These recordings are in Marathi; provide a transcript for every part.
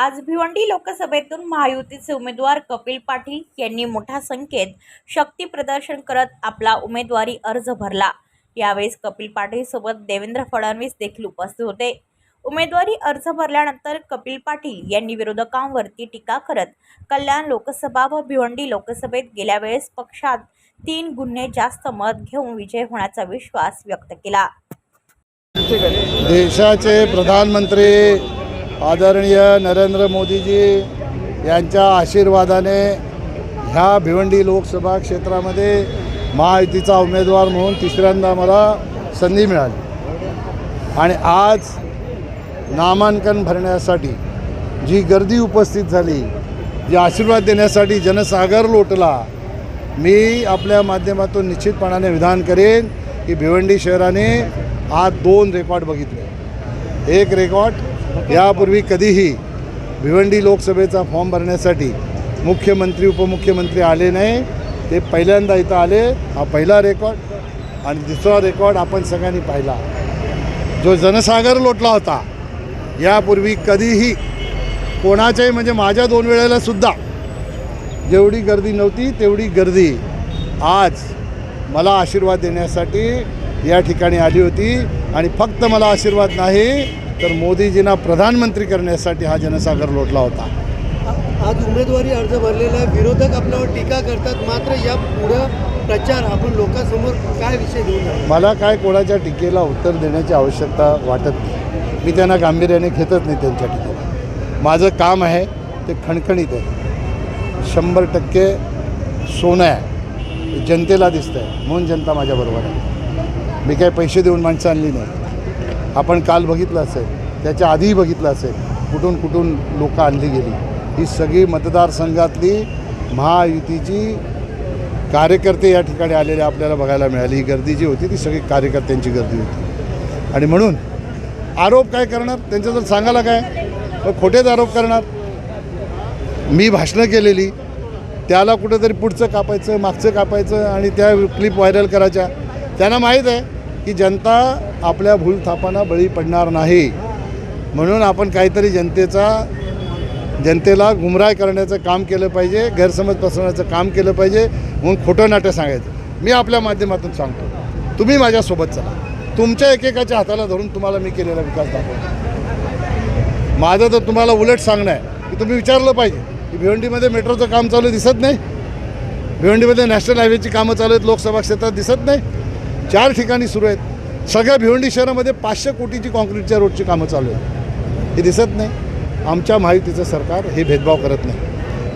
आज भिवंडी लोकसभेतून महायुतीचे उमेदवार कपिल पाटील यांनी मोठ्या संख्येत शक्ती प्रदर्शन करत आपला उमेदवारी अर्ज भरला. यावेळेस कपिल पाटील सोबत देवेंद्र फडणवीस देखील उपस्थित होते. उमेदवारी अर्ज भरल्यानंतर कपिल पाटील यांनी विरोधकांवरती टीका करत कल्याण लोकसभा व भिवंडी लोकसभेत गेल्या वेळेस पक्षात तीन गुन्हे जास्त मत घेऊन विजय होण्याचा विश्वास व्यक्त केला. देशाचे प्रधानमंत्री आदरणीय नरेंद्र मोदीजी यांच्या आशीर्वादाने ह्या भिवंडी लोकसभा क्षेत्रामध्ये महायुतीचा उमेदवार म्हणून तिसऱ्यांदा मला संधी मिळाली. आणि आज नामांकन भरण्यासाठी जी गर्दी उपस्थित झाली जी आशीर्वाद देण्यासाठी जनसागर लोटला मी आपल्या माध्यमातून निश्चितपणाने विधान करेन की भिवंडी शहराने आज दोन रेकॉर्ड बघितले. एक रेकॉर्ड यापूर्वी कधीही भिवंडी लोकसभेचा फॉर्म भरण्यासाठी मुख्यमंत्री उपमुख्यमंत्री आले नाही. ते पहिल्यांदा इथं आले. हा पहिला रेकॉर्ड आणि दुसरा रेकॉर्ड आपण सगळ्यांनी पाहिला. जो जनसागर लोटला होता यापूर्वी कधीही कोणाच्याही म्हणजे माझ्या दोन वेळेला सुद्धा जेवढी गर्दी नव्हती तेवढी गर्दी आज मला आशीर्वाद देण्यासाठी या ठिकाणी आली होती. आणि फक्त मला आशीर्वाद नाही तर मोदीजींना प्रधानमंत्री करण्यासाठी हा जनसागर लोटला होता. आज उमेदवारी अर्ज भरलेला विरोधक आपल्यावर टीका करतात मात्र या पुढं प्रचार आपण लोकांसमोर काय विषय घेऊन मला काय कोणाच्या टीकेला उत्तर देण्याची आवश्यकता वाटत नाही. मी त्यांना गांभीर्याने घेतच नाही त्यांच्या टीकेला. माझं काम आहे ते खणखणीत आहे. शंभर टक्के सोनं आहे. जनतेला दिसतं आहे म्हणून जनता माझ्याबरोबर आहे. मी काय पैसे देऊन माणसं आणली नाही. आपण काल बघितलं असेल त्याच्या आधीही बघितलं असेल कुठून कुठून लोकं आणली गेली. ही सगळी मतदारसंघातली महायुतीची कार्यकर्ते या ठिकाणी आलेले आपल्याला बघायला मिळाली. ही गर्दी जी होती ती सगळी कार्यकर्त्यांची गर्दी होती. आणि म्हणून आरोप काय करणार? त्यांचं जर सांगायला काय? मग खोटेच आरोप करणार. मी भाषणं केलेली. त्याला कुठेतरी पुढचं कापायचं मागचं कापायचं आणि त्या क्लिप व्हायरल करायच्या. त्यांना माहीत आहे. की जनता आपल्या भूलथापांना बळी पडणार नाही. म्हणून आपण काहीतरी जनतेचा जनतेला गुमराह करण्याचं काम केलं पाहिजे गैरसमज पसरवण्याचं काम केलं पाहिजे म्हणून खोटं नाटं सांगायचं. मी आपल्या माध्यमातून सांगतो. तुम्ही माझ्यासोबत चला. तुमच्या एकेकाच्या हाताला धरून तुम्हाला मी केलेला विकास दाखवतो. माझं तर तुम्हाला उलट सांगणं आहे की तुम्ही विचारलं पाहिजे की भिवंडीमध्ये मेट्रोचं काम चालू दिसत नाही? भिवंडीमध्ये नॅशनल हायवेची कामं चालू आहेत लोकसभा क्षेत्रात दिसत नाही? चार ठिकाणी सुरू आहेत. सगळ्या भिवंडी शहरामध्ये पाचशे कोटीची कॉन्क्रीटच्या रोडची कामं चालू आहेत. हे दिसत नाही. आमच्या महायुतीचं सरकार हे भेदभाव करत नाही.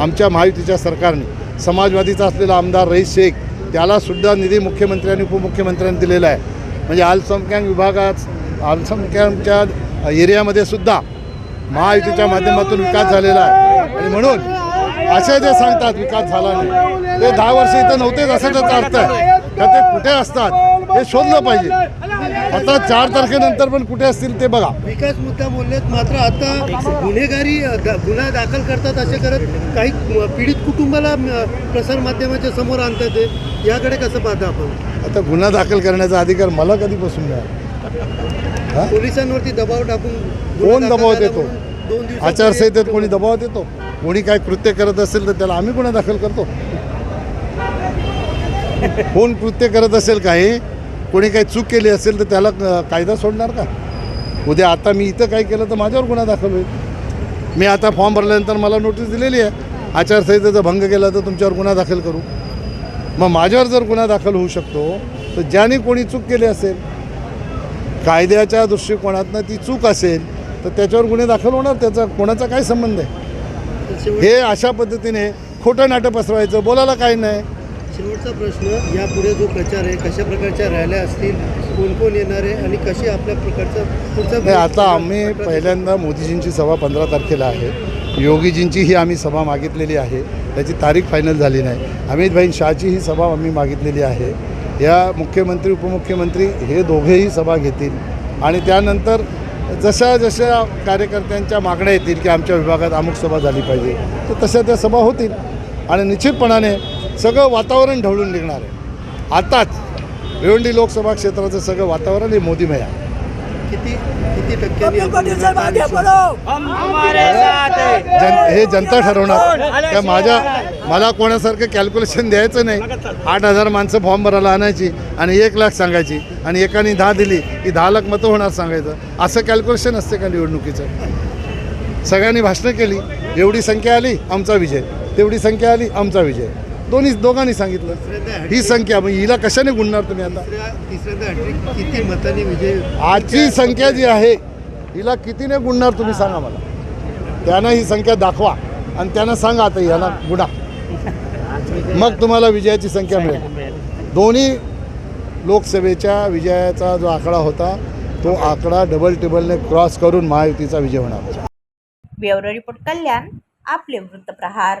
आमच्या महायुतीच्या सरकारने समाजवादीचा असलेला आमदार रईस शेख त्यालासुद्धा निधी मुख्यमंत्र्यांनी उपमुख्यमंत्र्यांनी दिलेला आहे. म्हणजे अल्पसंख्याक विभागात अल्पसंख्याकच्या एरियामध्ये सुद्धा महायुतीच्या माध्यमातून विकास झालेला आहे. आणि म्हणून असे जे सांगतात विकास झाला नाही. ते दहा वर्ष इथं नव्हतेच असं त्याचा अर्थ आहे. तर ते कुठे असतात? हे शोधलं पाहिजे. आता चार तारखेनंतर पण कुठे असतील ते बघा. विकास मुद्दा बोललेत मात्र आता गुन्हेगारी दा- गुन्हा दाखल करतात असे करत काही पीडित कुटुंबाला अ, प्रसारमाध्यमाच्या समोर आणतात ते. याकडे कसं पाहता आपण? आता गुन्हा दाखल करण्याचा अधिकार मला कधीपासून मिळाला? पोलिसांवरती दबाव टाकून कोण दाखल दबाव झाला देतो? म्हणून दोन दिवसात आचारसंहितेत कोणी दबाव देतो? कोणी काय कृत्य करत असेल तर त्याला आम्ही गुन्हा दाखल करतो. कोण कृत्य करत असेल काही? कोणी काही चूक केली असेल तर त्याला कायदा सोडणार का? उद्या आता मी इथं काय केलं तर माझ्यावर गुन्हा दाखल होईल. मी आता फॉर्म भरल्यानंतर मला नोटीस दिलेली आहे आचारसंहितेचा भंग केला तर तुमच्यावर गुन्हा दाखल करू. मग माझ्यावर जर गुन्हा दाखल होऊ शकतो तर ज्याने कोणी चूक केली असेल कायद्याच्या दृष्टिकोनातनं ती चूक असेल तर त्याच्यावर गुन्हे दाखल होणार त्याचा कोणाचा काय संबंध आहे? हे अशा पद्धतीने खोटं नाटं पसरवायचं बोलायला काही नाही. शेवटचा प्रश्न यापुढे जो प्रचार आहे कशा प्रकारच्या रॅल्या असतील कोण कोण येणार आहे आणि कशी आपल्या प्रकारचा पुढचा नाही आता आम्ही पहिल्यांदा मोदीजींची सभा पंधरा तारखेला आहे. योगीजींची ही आम्ही सभा मागितलेली आहे. त्याची तारीख फायनल झाली नाही. अमित भाईन शहाची ही सभा आम्ही मागितलेली आहे. या मुख्यमंत्री उपमुख्यमंत्री हे दोघेही सभा घेतील. आणि त्यानंतर जशा जशा कार्यकर्त्यांच्या मागण्या येतील की आमच्या विभागात अमुक सभा झाली पाहिजे तर तशा त्या सभा होतील. आणि निश्चितपणाने सगळं वातावरण ढवळून निघणार आहे. आताच भिवंडी लोकसभा क्षेत्राचं सगळं वातावरण हे मोदीमय आहे. किती किती जन हे जनता ठरवणार. त्या माझ्या मला कोणासारखं कॅल्क्युलेशन द्यायचं नाही. आठ हजार माणसं फॉर्म भरायला आणायची आणि एक लाख सांगायची आणि एकाने दहा दिली की दहा लाख मतं होणार सांगायचं. असं कॅल्क्युलेशन असते का निवडणुकीचं? सगळ्यांनी भाषणं केली. एवढी संख्या आली आमचा विजय. तेवढी संख्या आली आमचा विजय. दोन्ही दोघांनी सांगितलं. ही संख्या मग हिला कशाने गुणणार तुम्ही आता? तिसऱ्या तिसऱ्यांदा हॅट्रिक किती मतांनी विजय आजची संख्या जी आहे हिला कितीने गुणणार तुम्ही सांगा मला. त्यांना ही संख्या दाखवा आणि त्यांना सांगा आता याला गुणा. मग तुम्हाला विजयाची संख्या मिळेल. दोन्ही लोकसभेच्या विजयाचा जो आकडा होता तो आकडा डबल टेबलने क्रॉस करून महायुतीचा विजय होणार. ब्युरो रिपोर्ट कल्याण आपले वृत्तप्रहार